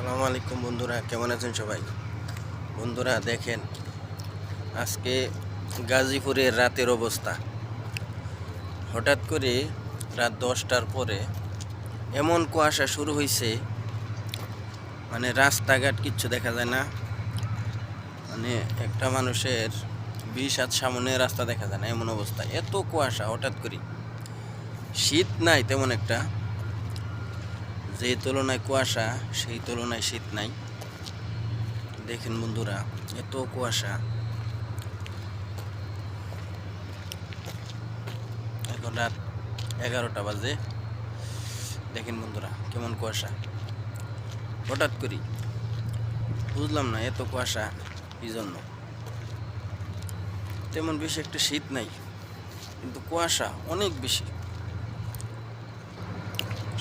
আসসালামু আলাইকুম বন্ধুরা, কেমন আছেন সবাই? বন্ধুরা, দেখেন, আজকে গাজীপুরের রাতের অবস্থা। হঠাৎ করে রাত দশটার পরে এমন কুয়াশা শুরু হয়েছে মানে রাস্তাঘাট কিচ্ছু দেখা যায় না। মানে একটা মানুষের বিশ হাত সামনে রাস্তা দেখা যায় না, এমন অবস্থা। এত কুয়াশা হঠাৎ করে। শীত নাই তেমন একটা। যে তুলনায় কুয়াশা, সেই তুলনায় শীত নাই। দেখেন বন্ধুরা, এত কুয়াশা। এখন রাত এগারোটা বাজে। দেখেন বন্ধুরা, কেমন কুয়াশা। হঠাৎ করি, বুঝলাম না এত কুয়াশা এই জন্য তেমন বেশি একটা শীত নাই, কিন্তু কুয়াশা অনেক বেশি।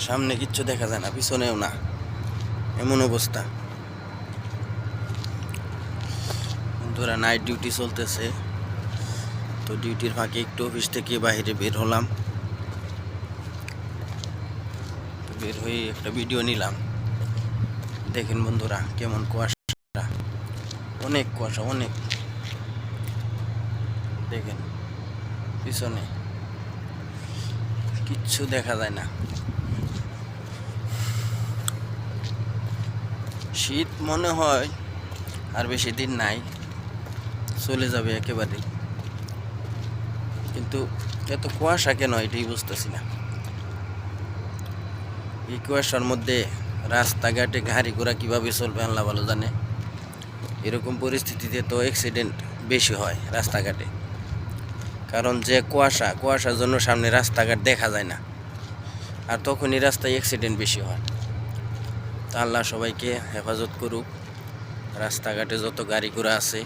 সামনে কিচ্ছু দেখা যায় না, পিছনেও না। এমন অবস্থা। বন্ধুরা নাইট ডিউটি চলতেছে। তো ডিউটির ফাঁকে একটু অফিস থেকে বাইরে বের হলাম। বের হয়ে একটা ভিডিও নিলাম। দেখেন বন্ধুরা, কেমন কুয়াশা। অনেক কুয়াশা, অনেক। দেখেন, পিছনে। কিচ্ছু দেখা যায় না। শীত মনে হয় আর বেশি দিন নাই। চলে যাবে একেবারেই। কিন্তু এত কুয়াশা কেন এটাই বুঝতেছি না। এই কুয়াশার মধ্যে রাস্তাঘাটে গাড়ি ঘোড়া কীভাবে চলবে আল্লাহ ভালো জানে। এরকম পরিস্থিতিতে তো অ্যাক্সিডেন্ট বেশি হয় রাস্তাঘাটে। কারণ যে কুয়াশা, কুয়াশার জন্য সামনে রাস্তাঘাট দেখা যায় না। আর তখনই রাস্তায় অ্যাক্সিডেন্ট বেশি হয়। আল্লাহ সবাইকে হেফাজত করুক। রাস্তাঘাটে যত গাড়ি ঘোড়া আছে,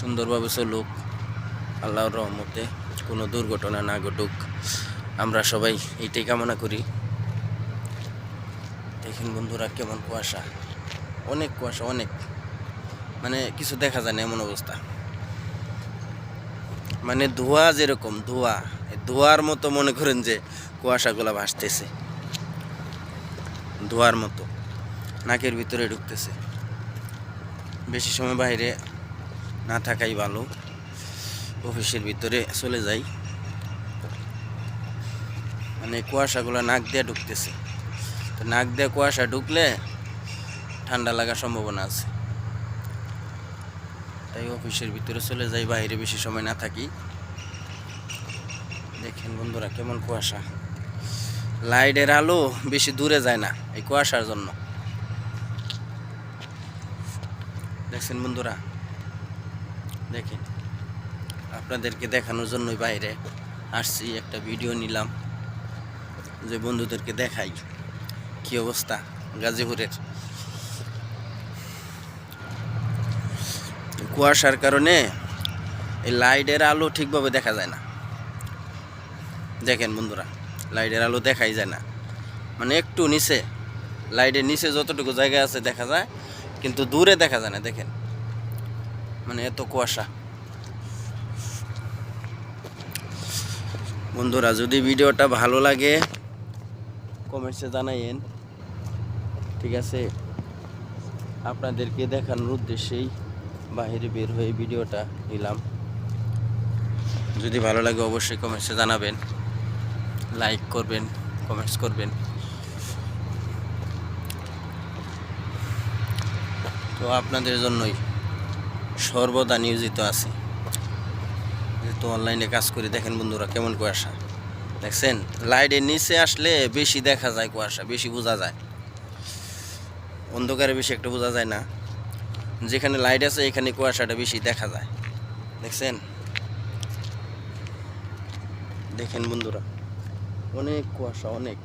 সুন্দরভাবে চলুক, আল্লাহর রহমতে কোনো দুর্ঘটনা না ঘটুক। আমরা সবাই এইটাই কামনা করি। দেখেন বন্ধুরা, কেমন কুয়াশা। অনেক কুয়াশা, অনেক। মানে কিছু দেখা যায় না এমন অবস্থা। মানে ধোঁয়া যেরকম, ধোঁয়া। ধোঁয়ার মতো মনে করেন যে কুয়াশাগুলো ভাসতেছে। ধোয়ার মতো। নাকের ভিতরে ঢুকতেছে। বেশি সময় বাইরে না থাকাই ভালো। অফিসের ভিতরে চলে যাই। মানে কুয়াশাগুলো নাক দিয়ে ঢুকতেছে। তো নাক দিয়ে কুয়াশা ঢুকলে ঠান্ডা লাগার সম্ভাবনা আছে। তাই অফিসের ভিতরে চলে যাই, বাইরে বেশি সময় না থাকি। দেখেন বন্ধুরা কেমন কুয়াশা। লাইটের আলো বেশি দূরে যায় না এই কুয়াশার জন্য। দেখছেন বন্ধুরা? দেখেন, আপনাদেরকে দেখানোর জন্যই বাইরে আসছি, একটা ভিডিও নিলাম যে বন্ধুদেরকে দেখাই কি অবস্থা গাজীপুরের। কুয়াশার কারণে এই লাইটের আলো ঠিকভাবে দেখা যায় না। দেখেন বন্ধুরা লাইটের আলো দেখাই যায় না। মানে একটু নিচে, লাইটের নিচে যতটুকু জায়গা আছে দেখা যায়, কিন্তু দূরে দেখা যায় না, দেখেন। মানে এত কুয়াশা। বন্ধুরা, যদি ভিডিওটা ভালো লাগে, কমেন্টসে জানাইয়েন। ঠিক আছে? আপনাদেরকে দেখানোর উদ্দেশ্যেই বাইরে বের হয়ে ভিডিওটা নিলাম। যদি ভালো লাগে, অবশ্যই কমেন্টসে জানাবেন। লাইক করবেন কমেন্টস করবেন। তো আপনাদের জন্যই সর্বদা নিয়োজিত আছি। যেহেতু অনলাইনে কাজ করে, দেখেন বন্ধুরা কেমন কুয়াশা। দেখছেন? লাইটের নিচে আসলে বেশি দেখা যায় কুয়াশা, বেশি বোঝা যায়। অন্ধকারে বেশি একটা বোঝা যায় না। যেখানে লাইট আছে, এখানে কুয়াশাটা বেশি দেখা যায়। দেখছেন? দেখেন বন্ধুরা। অনেক কুয়াশা, অনেক।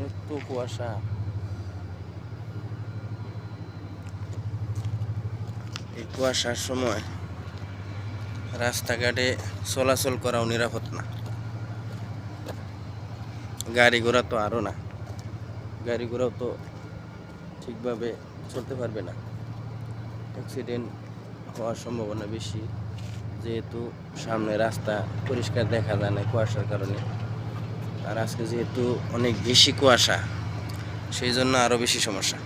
এত কুয়াশা। এই কুয়াশার সময় রাস্তাঘাটে চলাচল করাও নিরাপদ না। গাড়ি ঘোড়া তো আরও না। গাড়ি ঘোড়াও তো ঠিকভাবে চলতে পারবে না। অ্যাক্সিডেন্ট হওয়ার সম্ভাবনা বেশি। যেহেতু সামনে রাস্তা পরিষ্কার দেখা যায় না কুয়াশার কারণে। আর আজকে যেহেতু অনেক বেশি কুয়াশা, সেই জন্য আরও বেশি সমস্যা।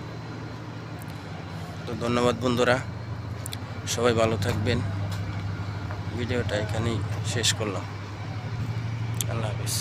তো ধন্যবাদ বন্ধুরা, সবাই ভালো থাকবেন। ভিডিওটা এখানেই শেষ করলাম। আল্লাহ হাফিজ।